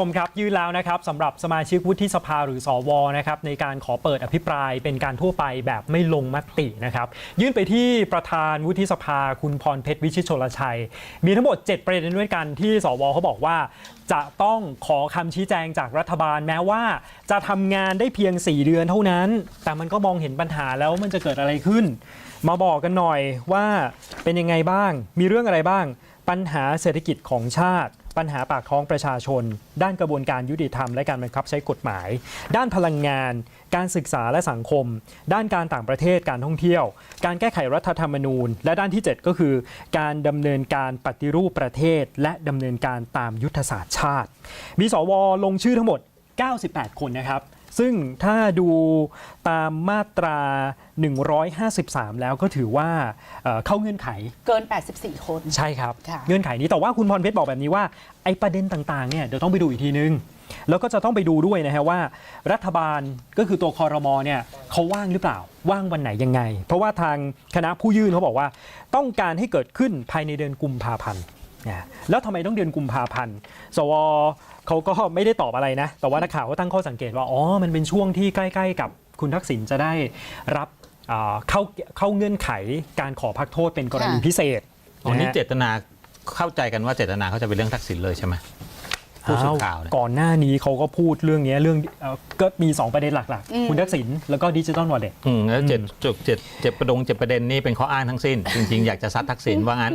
ชมครับยื่นแล้วนะครับสำหรับสมาชิกวุฒิสภาหรือสวนะครับในการขอเปิดอภิปรายเป็นการทั่วไปแบบไม่ลงมตินะครับ ยื่นไปที่ประธานวุฒิสภาคุณพรเพชรวิชิตชลชัย มีทั้งหมด 7 ประเด็นด้วยกันที่สวเขาบอกว่า จะต้องขอคำชี้แจงจากรัฐบาลแม้ว่า จะทำงานได้เพียง 4 เดือนเท่านั้น แต่มันก็มองเห็นปัญหาแล้วมันจะเกิดอะไรขึ้น มาบอกกันหน่อยว่าเป็นยังไงบ้าง มีเรื่องอะไรบ้าง ปัญหาเศรษฐกิจของชาติ ปัญหาปากท้องประชาชน ด้านกระบวนการยุติธรรมและการบังคับใช้กฎหมาย ด้านพลังงาน การศึกษาและสังคม ด้านการต่างประเทศการท่องเที่ยว การแก้ไขรัฐธรรมนูญ และด้านที่ 7 ก็คือ การดำเนินการปฏิรูปประเทศ และดำเนินการตามยุทธศาสตร์ชาติ มีสวลงชื่อทั้งหมด 98 คนนะครับ ซึ่งถ้าดูตามมาตรา 153 แล้วก็ถือว่าเอ่อเข้าเงื่อนไข เกิน 84 คน ใช่ครับ ค่ะ เงื่อนไขนี้แต่ว่าคุณพรเพชรบอกแบบนี้ว่าไอ้ประเด็นต่างๆเนี่ยเดี๋ยวต้องไปดูอีกทีนึง แล้วก็จะต้องไปดูด้วยนะฮะว่า รัฐบาลก็คือตัวคอรมอเนี่ยเขาว่างหรือเปล่า ว่างวันไหนยังไง เพราะว่าทางคณะผู้ยื่นเขาบอกว่า ต้องการให้เกิดขึ้นภายในเดือนกุมภาพันธ์นะแล้วทำไมต้องเดือนกุมภาพันธ์ สว เขาก็ไม่ได้ตอบอะไรนะ แต่ว่านักข่าวก็ตั้งข้อสังเกตว่า อ๋อ มันเป็นช่วงที่ใกล้ ๆ กับคุณทักษิณจะได้รับอ่าเข้าเข้าเงื่อนไขการขอพักโทษเป็นกรณีค่ะพิเศษอ๋อนี่ะฮะเจตนาเข้าใจกันว่าเจตนาเขาจะเป็นเรื่องทักษิณเลยใช่ไหมผู้สื่อข่าวเนี่ยก่อนหน้านี้เขาก็พูดเรื่องนี้เรื่องเอ่อก็มี 2 ประเด็นหลักอืมๆคุณทักษิณแล้วก็ดิจิตอลวอลเล็ตอืมแล้วเจ็ดจุดเจ็ดเจ็ดประดงเจ็ดประเด็นนี่เป็นข้ออ้างทั้งสิ้น จริงๆ อยากจะซัดทักษิณว่างั้น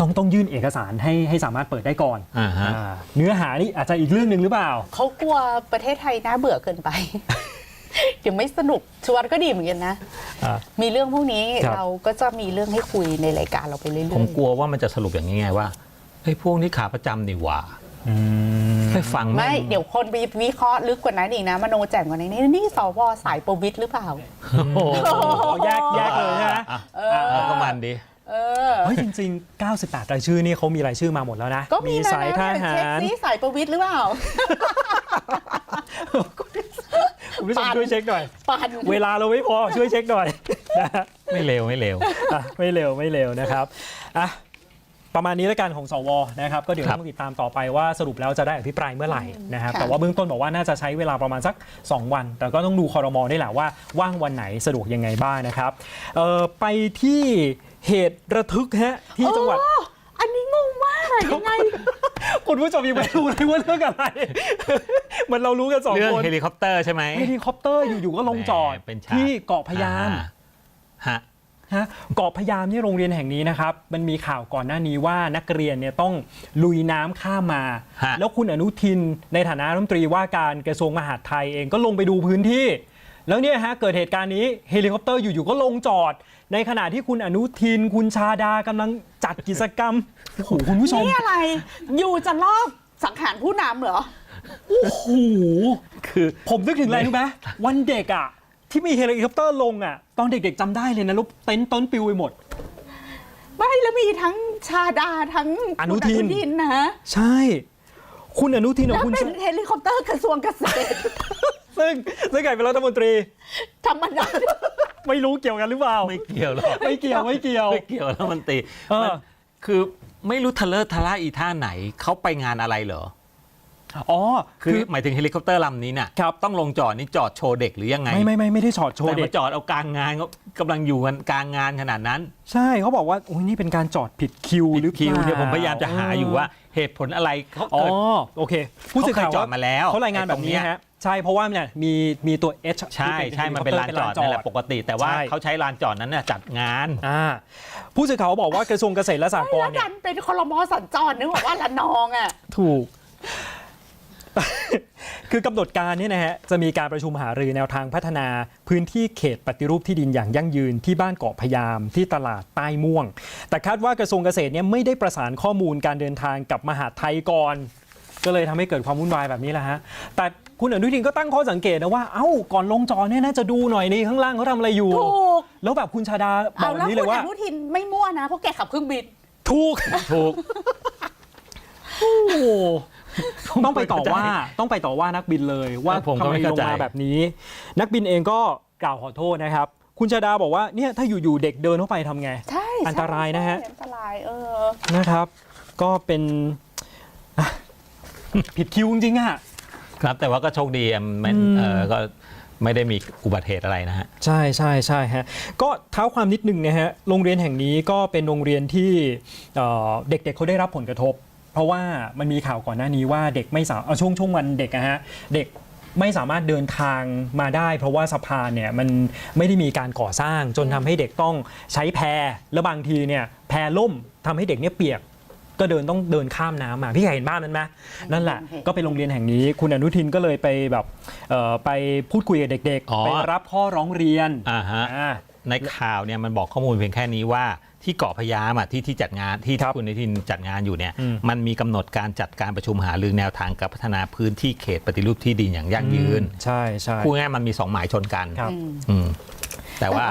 ต้องต้องยื่นเอกสารให้ให้สามารถเปิดได้ก่อนอ่าฮะ อ่าเนื้อหานี่อาจจะอีกเรื่องหนึ่งหรือเปล่า เขากลัวประเทศไทยน่าเบื่อเกินไป เดี๋ยวไม่สนุกชวนก็ดีเหมือนกันนะอ่ามีเรื่องพวกนี้ครับ เราก็จะมีเรื่องให้คุยในรายการเราไปเรื่อยๆผมกลัวว่ามันจะสรุปอย่างนี้ไงว่าเฮ้ยพวกนี้ขาประจำนี่หว่าไปฟังไม่แม่งเดี๋ยวคนไปวิเคราะห์ลึกกว่านั้นอีกนะ มโนแจ่มกว่านี้นี่สวสายประวิตรหรือเปล่า โอ้โหแยกแยกเลยนะ อะอะก็มันดี เออ เฮ้ยจริงๆ 98 รายชื่อนี่เขามีรายชื่อมาหมดแล้วนะก็มีนะสายทหาเช็คร ซิสายประวิตรหรือเปล่า คุณผู้ชมปั่น ช่วยเช็คหน่อย ปัน เวลาเราไม่พอช่วยเช็คหน่อยนะฮะไม่เร็วไม่เร็ว อะไม่เร็วไม่เร็วนะครับอะประมาณนี้แล้วกันของสวนะครับก็เดี๋ยวครับ ต้องติดตามต่อไปว่าสรุปแล้วจะได้อภิปรายเมื่อไหร่นะครับค่ะ แต่ว่าเบื้องต้นบอกว่าน่าจะใช้เวลาประมาณสัก 2 วัน แต่ก็ต้องดูคอรมอได้แหละว่าว่างวันไหนสะดวกยังไงบ้างนะครับเอ่อไปที่ เหตุระทึกฮะที่จังหวัดโอ้อันนี้งงมากอะยังไง คุณผู้ชมยังไม่รู้เลยว่าเรื่องอะไรเหมันเรารู้กันสองเรื่องคนเฮลิคอปเตอร์ใช่ไหมเฮลิคอปเตอร์อยู่ๆก็ลงจอดแหมเป็นฉากที่เกาะพะยามอ่ฮะฮะเกาะพะยามเนี่ยโรงเรียนแห่งนี้นะครับ มันมีข่าวก่อนหน้านี้ว่านักเรียนเนี่ยต้องลุยน้ำข้ามมาฮะแล้วคุณอนุทินในฐานะรัฐมนตรีว่าการกระทรวงมหาดไทยเองก็ลงไปดูพื้นที่ แล้วเนี่ยฮะเกิดเหตุการณ์นี้เฮลิคอปเตอร์อยู่ๆก็ลงจอด ในขณะที่คุณอนุทิน คุณชาดากำลังจัดกิจกรรมโอ้โหคุณผู้ชม นี่อะไร อยู่จะลอบสังหารผู้นำเหรอ โอ้โห คือผมนึกถึงอะไรรู้ไหมวันเด็กอะ ที่มีเฮลิคอปเตอร์ลงอะ ตอนเด็กๆจำได้เลยนะแล้วเต็นท์ต้นปิวไปหมด ไม่แล้วมีทั้งชาดาทั้งอนุทินคุณนะ ใช่ คุณอนุทินกับแล้วคุณเป็นชาเฮลิคอปเตอร์กระทรวงเกษตร ซึ่งซึ่งใครเป็นรัฐมนตรี ธรรมดาไม่รู้เกี่ยวกันหรือเปล่า ไม่เกี่ยวหรอกไม่เกี่ยวไม่เกี่ยว ไม่เกี่ยวแล้วมันตีเออ มันคือไม่รู้ทะเลอร์ทะล่าอีท่าไหนเขาไปงานอะไรเหรอ อ๋อ คือหมายถึงเฮลิคอปเตอร์ลำนี้เนี่ยครับ ต้องลงจอดนี่จอดโชว์เด็กหรือยังไงไม่ไม่ไม่ไม่ได้ชอดโชว์แต่เด็มาก จอดเอากลางงานเขากำลังอยู่กันกลางงานขนาดนั้นใช่เขาบอกว่าโอ้ยนี่เป็นการจอดผิดคิวหรือคิวปล่เนี่ยผมพยายามจะหาอยู่ว่าเหตุผลอะไรเขาอ๋อเกิดโอเค ผู้สื่อข่าวเขาเคยจอดมาแล้วเขารายงานแบบนี้ไอ้ตรงเนี้ยฮะ ใช่เพราะว่าเนี่ยมีมีตัว H ใช่ใช่ มันเป็นลานจอดนั่นแหละปกติ แต่ว่าใช่ เขาใช้ลานจอดนั้นเนี่ยจัดงาน อ่าผู้สื่อข่าวบอกว่ากระทรวงเกษตรและสหกรแล้วณ์เนี่ดัยนเป็นคอรมอสัญจรนึกว่าละนองอะ ถูก คือกำหนดการเนี่ยนะฮะจะมีการประชุมหารือแนวทางพัฒนาพื้นที่เขตปฏิรูปที่ดินอย่างยั่งยืนที่บ้านเกาะพะยามที่ตลาดใต้ม่วง แต่คาดว่ากระทรวงเกษตรเนี่ยไม่ได้ประสานข้อมูลการเดินทางกับมหาดไทยก่อน ก็เลยทำให้เกิดความวุ่นวายแบบนี้แหละฮะแต่ คุณอนุทินก็ตั้งข้อสังเกตนะว่า เอ้า ก่อนลงจอเนี่ยน่าจะดูหน่อยนี่ข้างล่างเขาทำอะไรอยู่ ถูก แล้วแบบคุณชาดาบอเอากแบแล้วบนี้คุเลณยว่า อนุทินไม่มั่วนะเพราะแกขับเครื่องบิน ถูก ถูก โอ้โหต้องไปต่อว่าต้องไปต่อว่านักบินเลยว่าผมทำก็ไมไม่ลเข้างใจ มาแบบนี้ นักบินเองก็กล่าวขอโทษนะครับ คุณชาดาบอกว่าเนี่ยถ้าอยู่ๆเด็กเดินเข้าไปทำไง ใช่อันตรายนะฮะใช่อันตรายเออ นะครับ ก็เป็นอะผิดคิวจริงๆอะ ครับแต่ว่าก็โชคดีอะไม่อืมเออก็ไม่ได้มีอุบัติเหตุอะไรนะฮะ ใช่ใช่ใช่ฮะก็เท้าความนิดนึงนะฮะโรงเรียนแห่งนี้ก็เป็นโรงเรียนที่เอ่อเด็กๆเขาได้รับผลกระทบ เพราะว่ามันมีข่าวก่อนหน้านี้ว่าเด็กไม่สามเอาช่วงช่วงวันเด็กอะฮะเด็กไม่สามารถเดินทางมาได้ เพราะว่าสะพานเนี่ยมันไม่ได้มีการก่อสร้างจนทำให้เด็กต้องใช้แพแล้วบางทีเนี่ยแพล่มทำให้เด็กเนี่ยเปียก ก็เดินต้องเดินข้ามน้ำมาพี่เคยเห็นบ้านนั้นไหมนั่นแหละเห็น ก็เป็นโรงเรียนแห่งนี้ คุณอนุทินก็เลยไปแบบเอ่อไปพูดคุยกับเด็กอ๋อ ๆไปรับข้อร้องเรียนอ่าฮะ อ่า ในข่าวเนี่ยมันบอกข้อมูลเพียงแค่นี้ว่าที่เกาะพะยามอะที่ที่จัดงานที่ครับคุณอนุทินจัดงานอยู่เนี่ยอืมมันมีกำหนดการจัดการประชุมหารือแนวทางการพัฒนาพื้นที่เขตปฏิรูปที่ดินอย่างยั่งยืน ใช่ใช่พูดง่ายๆมันมีสองหมายชนกันครับ อืมอืม แต่ว่า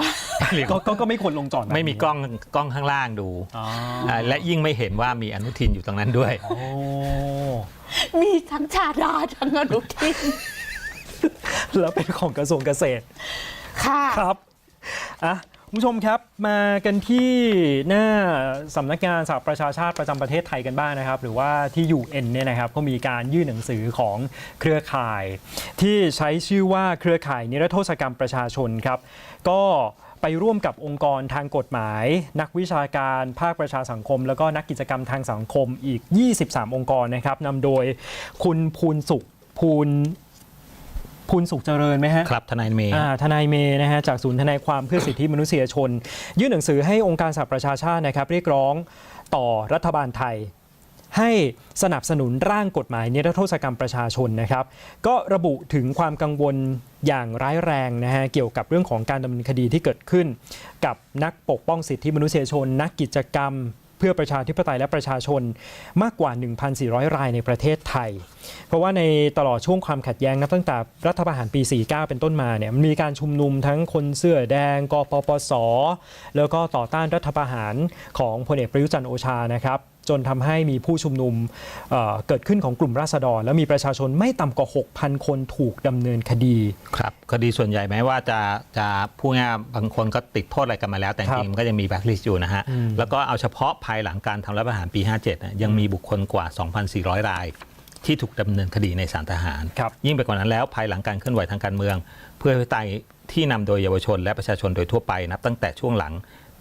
ก็ก็ก็ไม่ควรลงจอดแบบนี้ไม่มีกล้องกล้องข้างล่างดูอ๋อาและยิ่งไม่เห็นว่ามีอนุทินอยู่ตรงนั้นด้วย โอ้มีทั้งชาดาทั้งอนุทินแล้วเป็นของกระทรวงเกษตรค่ะ ครับอะ คุณผู้ชมครับมากันที่หน้าสำนักงานสหประชาชาติประจำประเทศไทยกันบ้างนะครับ หรือว่าที่ UN เนี่ยนะครับก็มีการยื่นหนังสือของเครือข่าย ที่ใช้ชื่อว่าเครือข่ายนิรโทษกรรมประชาชนครับ ก็ไปร่วมกับองค์กรทางกฎหมาย นักวิชาการ ภาคประชาสังคม แล้วก็นักกิจกรรมทางสังคมอีก 23 องค์กรนะครับนำโดยคุณภูนสุขภูน ภูนสุขเจริญไหมฮะ ครับทนายเมย์ อ่าทนายเมย์นะฮะจากศูนย์ทนายความเพื่อสิทธิมนุษยชน ยื่นหนังสือให้องค์การสหประชาชาตินะครับ เรียกร้องต่อรัฐบาลไทย ให้สนับสนุนร่างกฎหมายนิรโทษกรรมประชาชนนะครับ ก็ระบุถึงความกังวลอย่างร้ายแรงนะฮะเกี่ยวกับเรื่องของการดำเนินคดีที่เกิดขึ้น กับนักปกป้องสิทธิมนุษยชน นักกิจกรรม เพื่อประชาธิปไตยและประชาชนมากกว่า 1,400 รายในประเทศไทย เพราะว่าในตลอดช่วงความขัดแย้งนับตั้งแต่รัฐประหารปี 49 เป็นต้นมาเนี่ยมันมีการชุมนุมทั้งคนเสื้อแดงกปปส แล้วก็ต่อต้านรัฐประหารของพลเอกประยุทธ์จันทร์โอชานะครับ จนทำให้มีผู้ชุมนุมเอ่อเกิดขึ้นของกลุ่มราษฎร และมีประชาชนไม่ต่ำกว่า 6,000 คนถูกดำเนินคดีครับคดีส่วนใหญ่แม้ว่าจะจะพูดง่ายๆบางคนก็ติดโทษอะไรกันมาแล้ว แต่จครับริงๆมันก็ยังมีแบ็คลิสต์อยู่นะฮะอืมแล้วก็เอาเฉพาะภายหลังการทำรัฐประหารปี 57นะยังมีบุคคลกว่า 2,400 ราย ที่ถูกดำเนินคดีในศาลทหารครับยิ่งไปกว่านั้นแล้วภายหลังการเคลื่อนไหวทางการเมือง เพื่อให้ไตยที่นำโดยเยาวชน และประชาชนโดยทั่วไปนับตั้งแต่ช่วงหลัง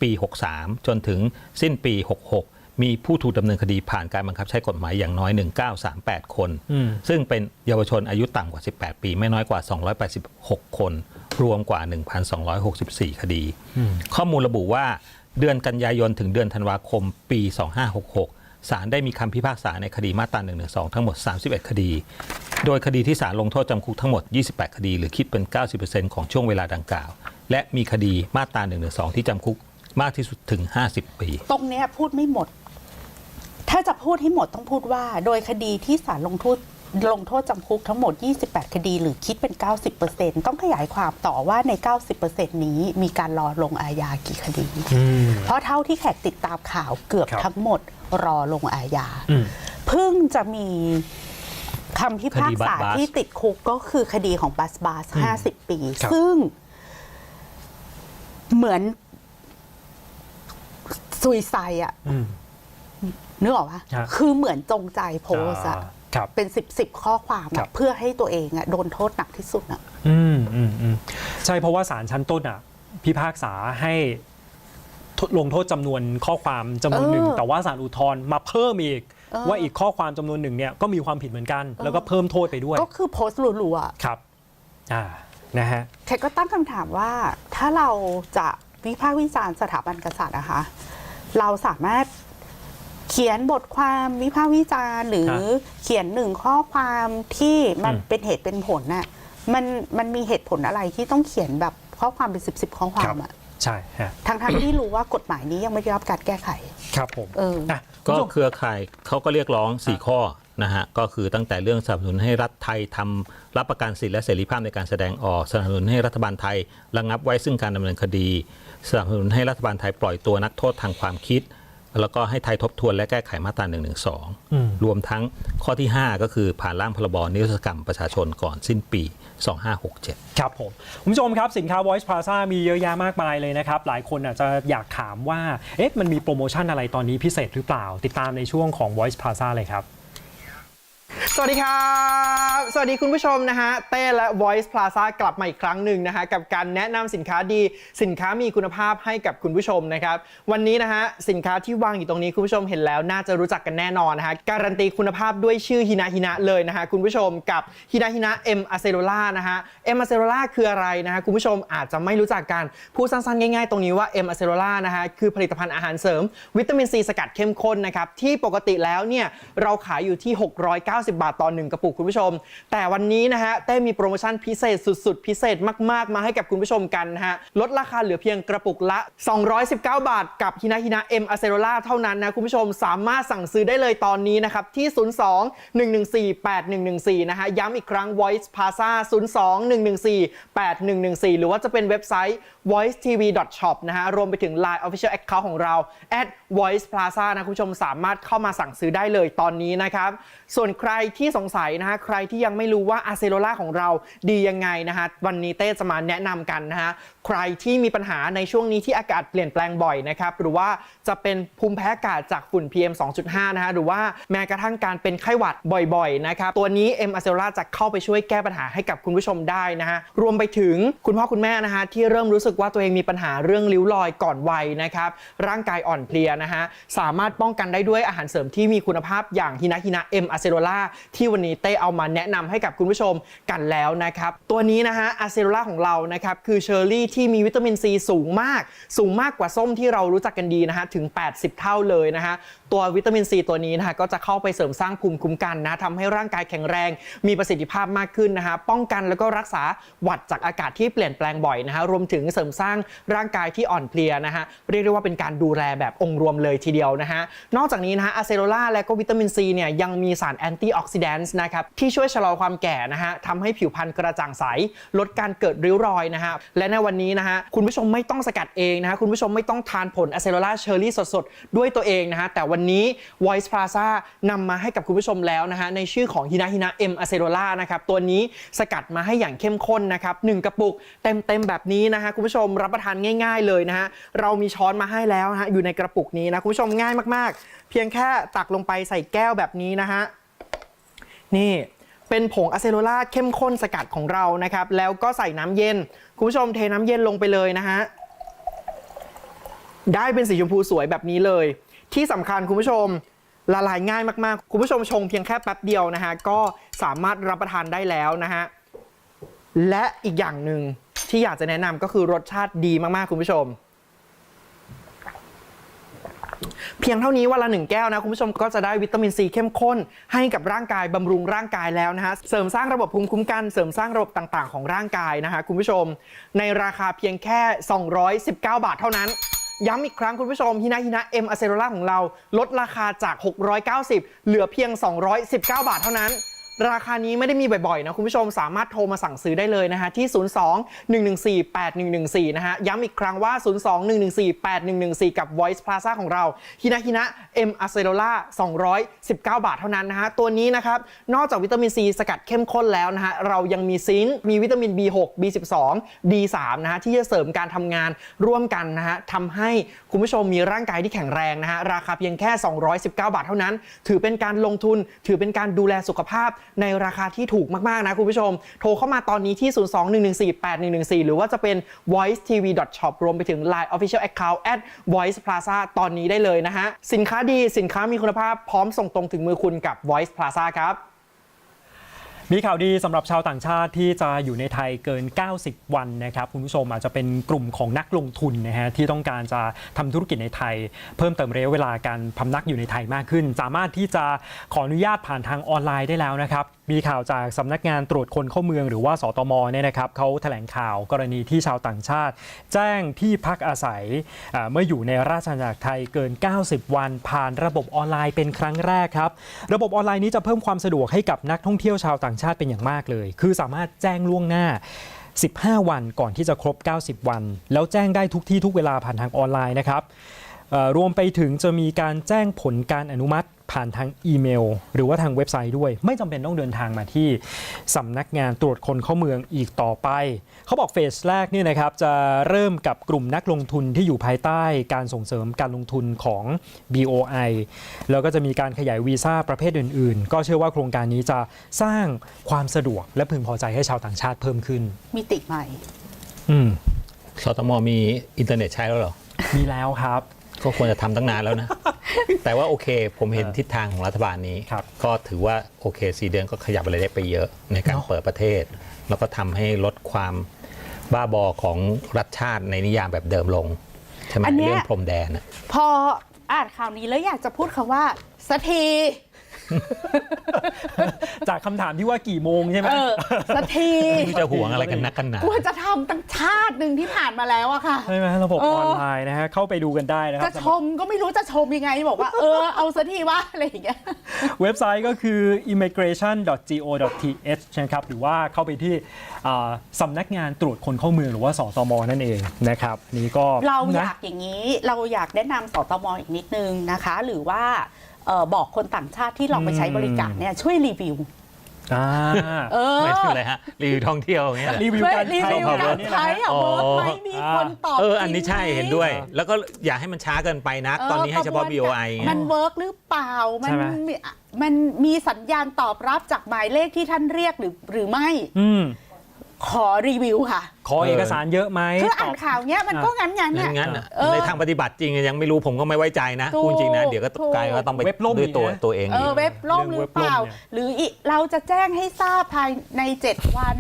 ปี 63 จนถึงสิ้นปี 66 มีผู้ถูกดำเนินคดีผ่านการบังคับใช้กฎหมายอย่างน้อย 1938 คนอืมซึ่งเป็นเยาวชนอายุต่ำกว่า 18 ปี ไม่น้อยกว่า 286 คน รวมกว่า 1,264 คดี ข้อมูลระบุว่าเดือนกันยายนถึงเดือนธันวาคมปี 2566 ศาลได้มีคำพิพากษาในคดีมาตรา 112 ทั้งหมด 31 คดี โดยคดีที่ศาลลงโทษจำคุกทั้งหมด 28 คดี หรือคิดเป็น 90%ของช่วงเวลาดังกล่าว และมีคดีมาตรา 112 ที่จำคุกมากที่สุดถึง 50 ปี ตรงเนี้ยพูดไม่หมด ถ้าจะพูดให้หมดต้องพูดว่า โดยคดีที่ศาลลงโทษลงโทษจำคุกทั้งหมด 28 คดี หรือคิดเป็น 90%ต้องขยายความต่อว่าใน 90%นี้มีการรอลงอาญากี่คดีอืมเพราะเท่าที่แขกติดตามข่าวเกือบครับทั้งหมดรอลงอาญาอืมเพิ่งจะมีคำพิพากษาคดีบัสบัสที่ติดคุกก็คือคดีของบัสบาสอืมห้าสิบปีครับซึ่ง เหมือนซุยไซอะอืม นึกออกปะฮะคือเหมือนจงใจโพสอะอ่าครับ เป็นสิบสิบข้อความครัอะบ เพื่อให้ตัวเองอะโดนโทษหนักที่สุดอะ อืมอืมอืมใช่เพราะว่าศาลชั้นต้นอะ พิพากษาให้ทดลงโทษจำนวนข้อความจำนวนหนึ่ง เออแต่ว่าศาลอุทธรณ์มาเพิ่มอีก เออ ว่าอีกข้อความจำนวนหนึ่งเนี่ยก็มีความผิดเหมือนกัน แล้วก็เพิ่มโทษไปด้วยก็คือโพสต์รัวๆอะ ครับ อ่านะฮะ แขกก็ตั้งคำถามว่าถ้าเราจะวิพากษ์วิจารณ์สถาบันกษัตริย์นะคะ เราสามารถ เขียนบทความวิพากษ์วิจารณ์ หรือครับเขียนหนึ่งข้อความที่มันอืมเป็นเหตุเป็นผลน่ะมันมันมีเหตุผลอะไรที่ต้องเขียนแบบข้อความเป็นสิบสิบข้อความอะใช่ฮะทั้งทั้งๆที่รู้ว่ากฎหมายนี้ยังไม่ได้รับการแก้ไข ครับผมเอออะก็คุณผู้ชมเครือข่ายเขาก็เรียกร้อง 4 ข้อนะฮะก็คือตั้งแต่เรื่องสนับสนุนให้รัฐไทยทำรับประกันสิทธิและเสรีภาพในการแสดงออกสนับสนุนให้รัฐบาลไทยระงับไว้ซึ่งการดำเนินคดี สนับสนุนให้รัฐบาลไทยปล่อยตัวนักโทษทางความคิด แล้วก็ให้ไทยทบทวนและแก้ไขมาตรา1นึรวมทั้งข้อที่ 5 ก็คือผ่านร่างพรบนิรศกรรมประชาชนก่อนสิ้นปี 2567 ครับผมคุณผู้ชมครับสินค้า Voice Plaza มีเยอะแยะมากมายเลยนะครับ หลายคนอาจจะอยากถามว่าเอ๊ะมันมีโปรโมชั่นอะไรตอนนี้พิเศษหรือเปล่า ติดตามในช่วงของ Voice Plaza เลยครับ สวัสดีครับ สวัสดีคุณผู้ชมนะฮะ เต้และ Voice Plaza กลับมาอีกครั้งหนึ่งนะฮะ กับการแนะนำสินค้าดี สินค้ามีคุณภาพให้กับคุณผู้ชมนะครับ วันนี้นะฮะ สินค้าที่วางอยู่ตรงนี้คุณผู้ชมเห็นแล้ว น่าจะรู้จักกันแน่นอนนะฮะ การันตีคุณภาพด้วยชื่อฮินาฮินะเลยนะฮะ คุณผู้ชมกับฮินาฮินะ M a c e l o l a นะฮะ M a c e l o l a คืออะไรนะฮะ คุณผู้ชมอาจจะไม่รู้จักกัน พูดสั้นๆง่ายๆ ตรงนี้ว่า M a c e l o l a นะฮะ คือผลิตภัณฑ์อาหารเสริม วิตามินซีสกัดเข้มข้นนะครับ ที่ปกติแล้วเนี่ยเราขายอยู่ที่ 690บาทต่อหนึ่งกระปุกคุณผู้ชม แต่วันนี้นะฮะเต้มีโปรโมชั่นพิเศษสุดๆ พิเศษมากๆ มาให้กับคุณผู้ชมกันนะฮะลดราคาเหลือเพียงกระปุกละ 219 บาท กับฮินาฮินา M a c e l o l a เท่านั้นนะคุณผู้ชมสามารถสั่งซื้อได้เลยตอนนี้นะครับที่ 02 114 8114 นะฮะย้ำอีกครั้ง Voice Plaza 02 114 8114 หรือว่าจะเป็นเว็บไซต์ voicetv.shop นะฮะรวมไปถึง Line Official Account ของเรา at voice plaza นะคุณผู้ชมสามารถเข้ามาสั่งซื้อได้เลยตอนนี้นะครับ ส่วนใครที่สงสัยนะฮะใครที่ยังไม่รู้ว่า a c e l o l a ของเราดียังไงนะฮะวันนี้เต้จะมาแนะนำกันนะฮะใครที่มีปัญหาในช่วงนี้ที่อากาศเปลี่ยนแปลงบ่อยนะครับหรือว่าจะเป็นภูมิแพ้อากาศจากฝุ่น PM 2.5 นะฮะหรือว่าแม้กระทั่งการเป็นไข้หวัดบ่อยๆนะครับตัวนี้ M a c e l o l a จะเข้าไปช่วยแก้ปัญหาให้กับคุณผู้ชมได้นะฮะรวมไปถึงคุณพ่อคุณแม่นะฮะที่เริ่มรู้สึกว่าตัวเองมีปัญหาเรื่องริ้วรอยก่อนวัยนะครับร่างกายอ่อนเพลียนะฮะสามารถป้องกันได้ด้วยอาหารเสริมที่มีคุณภาพอย่างฮินาฮินา M a c e l o l a ที่วันนี้เต้เอามาแนะนำให้กับคุณผู้ชมกันแล้วนะครับ ตัวนี้นะฮะ a c e l o l a ของเรานะครับคือเชอร์รี่ที่มีวิตามินซีสูงมาก สูงมากกว่าส้มที่เรารู้จักกันดีนะฮะถึง 80 เท่าเลยนะฮะตัววิตามินซีตัวนี้นะฮะก็จะเข้าไปเสริมสร้างภูมิคุ้มกันนะทำให้ร่างกายแข็งแรง มีประสิทธิภาพมากขึ้นนะฮะป้องกันแล้วก็รักษาหวัดจากอากาศที่เปลี่ยนแปลงบ่อยนะฮะรวมถึงเสริมสร้างร่างกายที่อ่อนเพลียนะฮะเรียกได้ว่าเป็นการดูแลแบบองค์รวมเลยทีเดียวนะฮะนอกจากนี้นะฮะอะเซโรล่าและก็วิตามินซีเนี่ยยังมีสารแอนตี้ออกซิแดนต์นะครับที่ช่วยชะลอความแก่นะฮะทำให้ผิวพรรณกระจ่างใส ลดการเกิดริ้วรอยนะฮะและในวันนี้นะฮะคุณผู้ชมไม่ต้องสกัดเองนะฮะคุณผู้ชมไม่ต้องทานผลอะเซโรล่าเชอร์รี่สดๆ ด้วยตัวเองนะฮะแต่วันนี้ Voice Plaza นำมาให้กับคุณผู้ชมแล้วนะฮะในชื่อของฮินาฮินา M a c e l o l a นะครับตัวนี้สกัดมาให้อย่างเข้มข้นนะครับหนึ่งกระปุกเต็มๆแบบนี้นะฮะคุณผู้ชมรับประทานง่าย ๆเลยนะฮะเรามีช้อนมาให้แล้วนะฮะอยู่ในกระปุกนี้นะคุณผู้ชมง่ายมากๆ เพียงแค่ตักลงไปใส่แก้วแบบนี้นะฮะ นี่เป็นผงอะเซโรล่าเข้มข้นสกัดของเรานะครับ แล้วก็ใส่น้ำเย็น คุณผู้ชมเทน้ำเย็นลงไปเลยนะฮะ ได้เป็นสีชมพูสวยแบบนี้เลย ที่สำคัญคุณผู้ชมละลายง่ายมากๆ คุณผู้ชมชงเพียงแค่แป๊บเดียวนะฮะ ก็สามารถรับประทานได้แล้วนะฮะ และอีกอย่างหนึ่งที่อยากจะแนะนำก็คือรสชาติดีมากๆ คุณผู้ชม เพียงเท่านี้วันละหนึ่งแก้วนะคุณผู้ชมก็จะได้วิตามินซีเข้มข้น ให้กับร่างกายบำรุงร่างกายแล้วนะฮะเสริมสร้างระบบภูมิคุ้มกันเสริมสร้างระบบต่างๆ ของร่างกายนะฮะคุณผู้ชม ในราคาเพียงแค่ 219 บาทเท่านั้นย้ำอีกครั้งคุณผู้ชมฮินาฮินาเอ็มอะเซโรล่าของเรา ลดราคาจาก 690 เหลือเพียง 219 บาทเท่านั้น ราคานี้ไม่ได้มีบ่อยๆนะคุณผู้ชมสามารถโทรมาสั่งซื้อได้เลยนะฮะที่ 02 114 8114 นะฮะย้ำอีกครั้งว่า 02 114 8114 กับ Voice Plaza ของเราฮินาฮินะ M a c e l o l a 219 บาทเท่านั้นนะฮะตัวนี้นะครับนอกจากวิตามินซีสกัดเข้มข้นแล้วนะฮะเรายังมีซิงค์มีวิตามิน B6 B12 D3 นะฮะที่จะเสริมการทำงานร่วมกันนะฮะทำให้คุณผู้ชมมีร่างกายที่แข็งแรงนะฮะราคาเพียงแค่ 219 บาทเท่านั้น ถือเป็นการลงทุนถือเป็นการดูแลสุขภาพในราคาที่ถูกมาก ๆ นะคุณผู้ชม โทรเข้ามาตอนนี้ที่ 02-114-8114 หรือว่าจะเป็น voicetv.shop รวมไปถึง Line Official Account at voice plaza ตอนนี้ได้เลยนะฮะ สินค้าดีสินค้ามีคุณภาพพร้อมส่งตรงถึงมือคุณกับ Voice Plaza ครับ มีข่าวดีสำหรับชาวต่างชาติที่จะอยู่ในไทยเกิน 90 วันนะครับคุณผู้ชมอาจจะเป็นกลุ่มของนักลงทุนนะฮะที่ต้องการจะทำธุรกิจในไทย เพิ่มเติมระยะเวลาการพำนักอยู่ในไทยมากขึ้น สามารถที่จะขออนุญาตผ่านทางออนไลน์ได้แล้วนะครับมีข่าวจากสำนักงานตรวจคนเข้าเมืองหรือว่าสตมเนี่ยนะครับเขาแถลงข่าวกรณีที่ชาวต่างชาติ แจ้งที่พักอาศัยเมื่ออยู่ในราชอาณาจักรไทยเกิน 90 วัน ผ่านระบบออนไลน์เป็นครั้งแรกครับ ระบบออนไลน์นี้จะเพิ่มความสะดวกให้กับนักท่องเที่ยวชาวต่างชาติเป็นอย่างมากเลย คือสามารถแจ้งล่วงหน้า15 วันก่อนที่จะครบ 90 วัน แล้วแจ้งได้ทุกที่ทุกเวลาผ่านทางออนไลน์นะครับรวมไปถึงจะมีการแจ้งผลการอนุมัติ ผ่านทางอีเมล หรือว่าทางเว็บไซต์ด้วย ไม่จำเป็นต้องเดินทางมาที่สำนักงานตรวจคนเข้าเมืองอีกต่อไป เขาบอกเฟสแรกเนี่ยนะครับจะเริ่มกับกลุ่มนักลงทุนที่อยู่ภายใต้การส่งเสริมการลงทุนของ BOI แล้วก็จะมีการขยายวีซ่าประเภทอื่น ๆ ก็เชื่อว่าโครงการนี้จะสร้างความสะดวกและพึงพอใจให้ชาวต่างชาติเพิ่มขึ้น มิติใหม่ อืมสตมมีอินเทอร์เน็ตใช้แล้วเหรอ มีแล้วครับ ก็ควรจะทำตั้งนานแล้วนะ แต่ว่าโอเค ผมเห็นทิศทางของรัฐบาลนี้ครับก็ถือว่าโอเคสีเดือนก็ขยับอะไรได้ไปเยอะในการเนอะเปิดประเทศ แล้วก็ทำให้ลดความบ้าบอของรัฐชาติในนิยามแบบเดิมลงใช่ไหมอันเนี้ยเรื่องพรมแดนอะพออ่านข่าวนี้แล้วอยากจะพูดคำว่าสักที จากคำถามที่ว่ากี่โมงใช่ไหม เออสักทีไม่รู้จะห่วงอะไรกันนักกันหนาควรจะทำตั้งชาติหนึ่งที่ผ่านมาแล้วอะค่ะ ใช่ไหมระบบเออ ออนไลน์นะฮะเข้าไปดูกันได้นะครัจะบชมก็ไม่รู้จะชมยังไง บอกว่า เออ เอาสักทีว่าอะไรอย่างเงี้ย เว็บไซต์ก็คือ immigration.go.th นะครับ หรือว่าเข้าไปที่อ่าสำนักงานตรวจคนเข้าเมืองหรือว่าสตมนั่นเองนะครับ นี่ก็เราอนะยากอย่างนี้เราอยากแนะนำสตมอีกนิดนึงนะคะ หรือว่า เอ่อบอกคนต่างชาติที่ลองไปใช้บริการเนี่ยช่วยรีวิว อ่าเออไม่ถึงเลยฮะรีวิวท่องเที่ยวอย่างเงี้ยเหรอรีวิวช่วยการรีใช้วิวของกาเรารนี่แหละใช้ฮะ อะอ๋อ เวิร์กไหมมีคนตอบเออ อันนี้ใช่จริงไหมเห็นด้วย แล้วก็อย่าให้มันช้าเกินไปนักตอนนี้ให้เฉพาะ กรบวน BOI ไง มันเวิร์กหรือเปล่า มันใช่ไหม มีมันมีสัญญาณตอบรับจากหมายเลขที่ท่านเรียกหรือหรือไม่ อืม ขอรีวิวค่ะ ขอเอกสารเยอะไหมคือตอ่าอนบข่าวเนี้ยมันก็งั้นงั้นงั้นน่ะงั้นอะเออในทางปฏิบัติจริงยังไม่รู้ผมก็ไม่ไว้ใจนะถูกพูดจริงนะเดี๋ยวก็ถูก กลายว่าต้องไปเว็บล่มด้วยตัวอีกนะตัวเองเออีอกเว็บล่มเรื่องหเว็รือบเปล่มล่าเนี่ย หรืออีเราจะแจ้งให้ทราบภายใน 7 วัน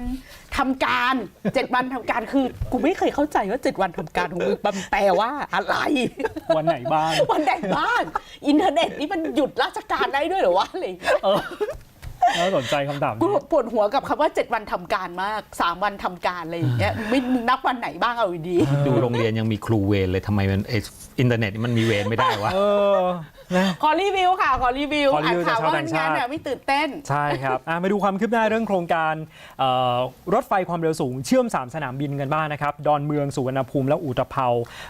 ทำการ 7 วันทำการคือกูไม่เคยเข้าใจว่า 7 วันทำการของมึงมันแปลว่าอะไร วันไหนบ้าง วันไหนบ้าง อินเทอร์เน็ตนี่มันหยุดราชการได้ด้วยเหรอวะอะไรอย่างเงี้ย เออ น่าสนใจคำถามกูนี้ปวดหัวกับคำว่า 7 วันทำการมาก 3 วันทำการอะไรอย่างเงี้ยไม่มึงนับวันไหนบ้างเอาดีๆ ดูโรงเรียนยังมีครูเวรเลยทำไมมันไอ้อินเทอร์เน็ตมันมีเวรไม่ได้วะ เออนะ ขอรีวิวค่ะ ขอรีวิวขอรีอ่านวิวข่าวจากชาวว่าต่างงาชาตินเนี่ยไม่ตื่นเต้น ใช่ครับอะมาดูความคืบหน้าเรื่องโครงการเอ่อรถไฟความเร็วสูง เชื่อม 3 สนามบินกันบ้างนะครับ ดอนเมืองสุวรรณภูมิและอุตภเปา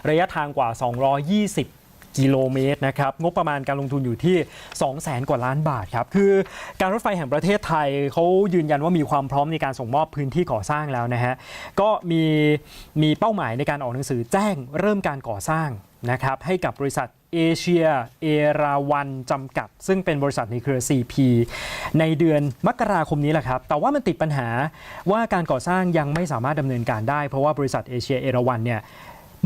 ระยะทางกว่า 220 กิโลเมตรนะครับงบประมาณการลงทุนอยู่ที่ 200,000 กว่าล้านบาทครับคือการรถไฟแห่งประเทศไทยเขายืนยันว่ามีความพร้อมในการส่งมอบพื้นที่ก่อสร้างแล้วนะฮะก็มีมีเป้าหมายในการออกหนังสือแจ้งเริ่มการก่อสร้างนะครับให้กับบริษัทเอเชียเอราวันจำกัด ซึ่งเป็นบริษัทในเครือ CP ในเดือนมกราคมนี้แหละครับ แต่ว่ามันติดปัญหาว่าการก่อสร้างยังไม่สามารถดำเนินการได้เพราะว่าบริษัทเอเชียเอราวันเนี่ย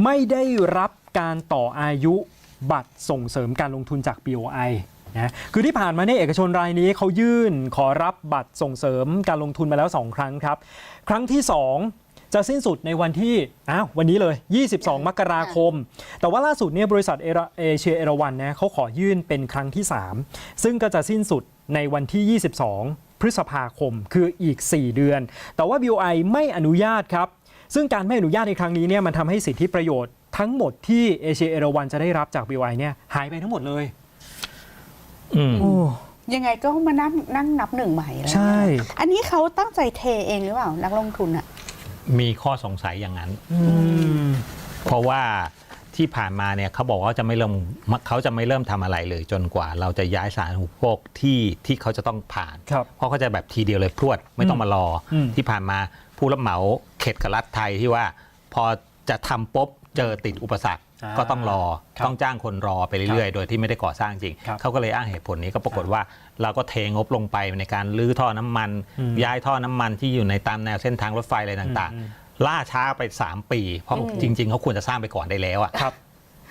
ไม่ได้รับการต่ออายุ บัตรส่งเสริมการลงทุนจาก BOI นะคือที่ผ่านมาเนี่ยเอกชนรายนี้เขายื่นขอรับบัตรส่งเสริมการลงทุนมาแล้ว 2 ครั้งครับ ครั้งที่ 2 จะสิ้นสุดในวันที่อ้าววันนี้เลย 22 มกราคม แต่ว่าล่าสุดเนี่ยบริษัทเอราเอเชียเอราวันนะเขาขอยื่นเป็นครั้งที่ 3 ซึ่งก็จะสิ้นสุดในวันที่ 22 พฤษภาคมคืออีก 4 เดือน แต่ว่า BOI ไม่อนุญาตครับซึ่งการไม่อนุญาตในครั้งนี้เนี่ยมันทำให้สิทธิประโยชน์ ทั้งหมดที่เอเชียเอราวันจะได้รับจาก BOI เนี่ยหายไปทั้งหมดเลยอืม ยังไงก็มานั่งนั่งนับหนึ่งใหม่แล้วใช่ อันนี้เขาตั้งใจเทเองหรือเปล่า นักลงทุนอะมีข้อสงสัยอย่างนั้นเพราะว่าที่ผ่านมาเนี่ยเขาบอกว่าจะไม่เริ่มเขาจะไม่เริ่มทำอะไรเลยจนกว่า เราจะย้ายสารอุปโภคที่ที่เขาจะต้องผ่าน ครับเพราะเขาจะแบบทีเดียวเลยพรวดไม่ต้องมารออม ที่ผ่านมาผู้รับเหมาเขตกับรัฐไทยที่ว่า พอจะทำปุ๊บ เจอติดอุปสรรคอ่าก็ต้องรอครับต้องจ้างคนรอไปเรื่อยๆ โดยที่ไม่ได้ก่อสร้างจริง ครับเขาก็เลยอ้างเหตุผลนี้ก็ปรากฏว่า เราก็เทงบลงไปในการลื้อท่อน้ำมัน อืมย้ายท่อน้ำมันที่อยู่ในตามแนวเส้นทางรถไฟอะไรต่างอืม ๆ ล่าช้าไป 3 ปี เพราะจริง ๆ เขาควรจะสร้างไปก่อนได้แล้วอะ ครับ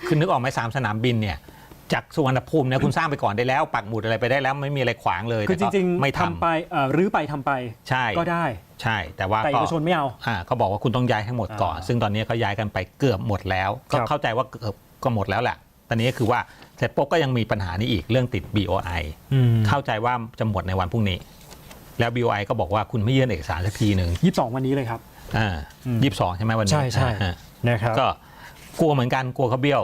คือนึกออกไหมสามสนามบินเนี่ย จากสุวรรณภูมิเนี่ยคุณสร้างไปก่อนได้แล้ว ปักหมุดอะไรไปได้แล้วไม่มีอะไรขวางเลยคือจแต่ก็ริงไม่ๆทำทำไปเอ่อรื้อไปทำไปใช่ก็ได้ ใช่ แต่ว่าแต่เอกชนไม่เอา อ่าเขาบอกว่าคุณต้องย้ายทั้งหมดก่อน อ่าซึ่งตอนนี้เขาย้ายกันไปเกือบหมดแล้ว ก็ครับ เข้าใจว่าเกือบก็หมดแล้วแหละตอนนี้ก็คือว่าเสร็จปุ๊บก็ยังมีปัญหานี้อีกเรื่องติด BOI อืมเข้าใจว่าจะหมดในวันพรุ่งนี้ แล้ว BOI ก็บอกว่าคุณไม่ยื่นเอกสารสักทีหนึ่งยี่สิบสองวันนี้เลยครับ อ่าอืมยี่สิบสองใช่ไหมวันนี้ใช่ใช่ อ่านะครับ ก็กลัวเหมือนกันกลัวเขาเบี้ยว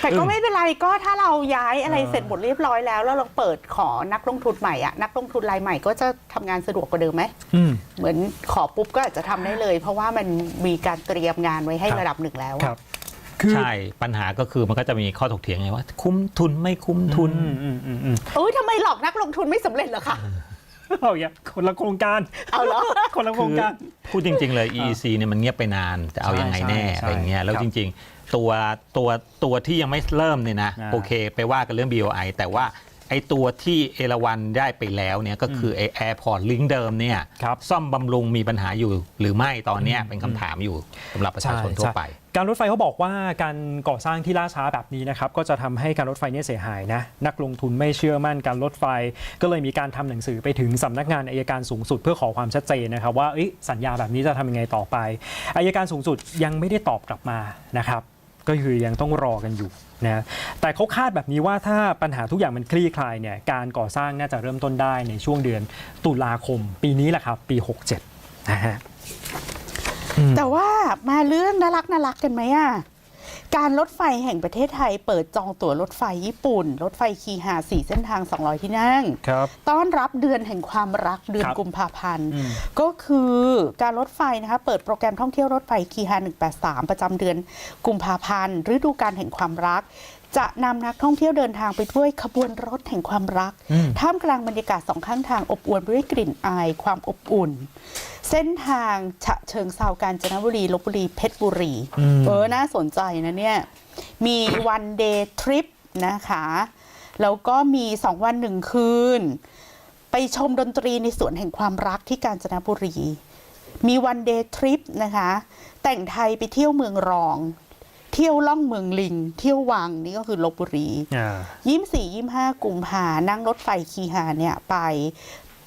แต่ก็ไม่เป็นไรก็ถ้าเราย้ายอะไรเสร็จหมดเรียบร้อยแล้ว แล้วเราเปิดขอนักลงทุนใหม่อะนักลงทุนรายใหม่ก็จะทำงานสะดวกกว่าเดิมไหมอืมเหมือนขอปุ๊บก็อาจจะทำได้เลย เพราะว่ามันมีการเตรียมงานไว้ให้ครับระดับหนึ่งแล้วอะครับคือใช่ ปัญหาก็คือมันก็จะมีข้อถกเถียงไงว่า คุ้มทุนไม่คุ้มทุนอืมอืมอืมอืมเอ้ยทำไมหลอกนักลงทุนไม่สำเร็จเหรอคะ เอาอย่างคนละโครงการเอาเหรอคนละโครคืงอการ พูดจริง ๆ เลย EEC เนี่ยมันเงียบไปนานจะเอายังไงแน่ใช่ใช่อะไรเงี้ยแล้วครับจริง ๆ ตัวตัวตัวที่ยังไม่เริ่มเนี่ยนะอ่าโอเค ไปว่ากันเรื่อง BOI แต่ว่าไอ้ตัวที่เอราวันได้ไปแล้วเนี่ยก็คือไอ้ Airport Link เดิมเนี่ยครับซ่อมบำรุงมีปัญหาอยู่หรือไม่ตอนเนี้ยเป็นคำถามอยู่สำหรับประชาชนทั่วไปใช่ การรถไฟเขาบอกว่าการก่อสร้างที่ล่าช้าแบบนี้นะครับก็จะทำให้การรถไฟเนี่ยเสียหายนะนักลงทุนไม่เชื่อมั่นการรถไฟ ก็เลยมีการทำหนังสือไปถึงสำนักงานอายการสูงสุดเพื่อขอความชัดเจนนะครับว่าสัญญาแบบนี้จะทำยังไงต่อไปอายการสูงสุดยังไม่ได้ตอบกลับมานะครับก็คือยังต้องรอกันอยู่นะแต่เขาคาดแบบนี้ว่าถ้าปัญหาทุกอย่างมันคลี่คลายเนี่ยการก่อสร้างน่าจะเริ่มต้นได้ในช่วงเดือนตุลาคม ปีนี้แหละครับปี 67นะฮะ แต่ว่ามาเรื่องน่ารักน่ารักกันไหมอะการรถไฟแห่งประเทศไทยเปิดจองตั๋วรถไฟญี่ปุ่น รถไฟคีหาสี่เส้นทาง 200 ที่นั่งครับต้อนรับเดือนแห่งความรักเดือนครับกุมภาพันธ์อืมก็คือการรถไฟนะคะเปิดโปรแกรมท่องเที่ยวรถไฟคีฮา183 ประจำเดือนกุมภาพันธ์ฤดูกาลแห่งความรักจะนำนักท่องเที่ยวเดินทางไปด้วยขบวนรถแห่งความรัก ท่ามกลางบรรยากาศสองข้างทางอบอวลไปด้วยกลิ่นอายความอบอุ่น เส้นทางฉะเชิงเซากาญจนบุรีลบบุรีเพชรบุรี เออ น่าสนใจนะเนี่ย มีวันเดย์ทริปนะคะ แล้วก็มี2วันหนึ่งคืน ไปชมดนตรีในสวนแห่งความรักที่กาญจนบุรี มีวันเดย์ทริปนะคะ แต่งไทยไปเที่ยวเมืองรองเที่ยวล่องเมืองลิง เที่ยววังนี่ก็คือลบบุรีอ่ายี่สี่ยี่ห้ากุมภานั่งรถไฟคีหาเนี่ยไป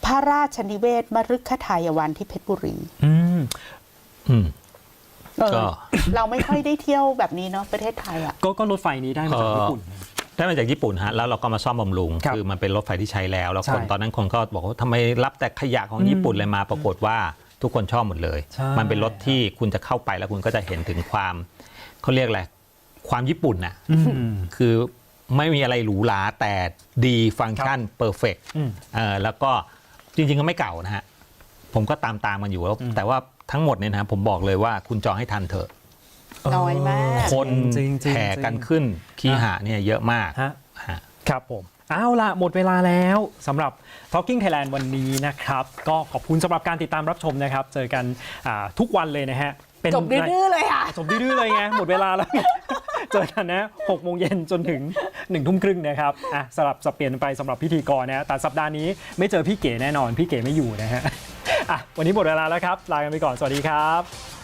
พระราชนิเวศมฤคทายวันที่เพชรบุรีอืมอืม เออก็ เราไม่ค่อยได้เที่ยวแบบนี้เนาะประเทศไทยอะ ก็ก็รถไฟนี้ได้มาจากญี่ปุ่น ได้มาจากญี่ปุ่นฮะแล้วเราก็มาซ่อมบำรุงครับคือมันเป็นรถไฟที่ใช้แล้ว แล้วคนใช่ตอนนั้นคนก็บอกว่าทำไมรับแต่ขยะของญี่ปุ่นเลยมาปรากฏว่าทุกคนชอบหมดเลย ใช่ มันเป็นรถที่คุณจะเข้าไปแล้วคุณก็จะเห็นถึงความเขาเรียกอะไรความญี่ปุ่นน่ะอืม คือไม่มีอะไรหรูหราแต่ดีฟังก์ชันเพอร์เฟกอืม แล้วก็ จริง ๆ ก็ไม่เก่านะฮะ ผมก็ตามตามๆมันอยู่แล้วอืมแต่ว่าทั้งหมดเนี่ยนะฮะผมบอกเลยว่าคุณจองให้ทันเถอะ น้อยมาก คนจริงๆจริงๆ แห่กันขึ้นคีหะเนี่ยเยอะมากฮะ ฮะ ครับผม เอาละหมดเวลาแล้วสำหรับ Talking Thailand วันนี้นะครับ ก็ขอบคุณสำหรับการติดตามรับชมนะครับ เจอกันอ่าทุกวันเลยนะฮะ เป็นจบดื้อๆเลยอะจบดื้อๆเลยไงหมดเวลาแล้ว เจอกันนะ6โมงเย็นจนถึง1ทุ่มครึ่งนะครับอะสลับสับเปลี่ยนไปสำหรับพิธีกรนะฮะแต่สัปดาห์นี้ไม่เจอพี่เก๋แน่นอน พี่เก๋ไม่อยู่นะฮะอะวันนี้หมดเวลาแล้วครับลากันไปก่อนสวัสดีครับ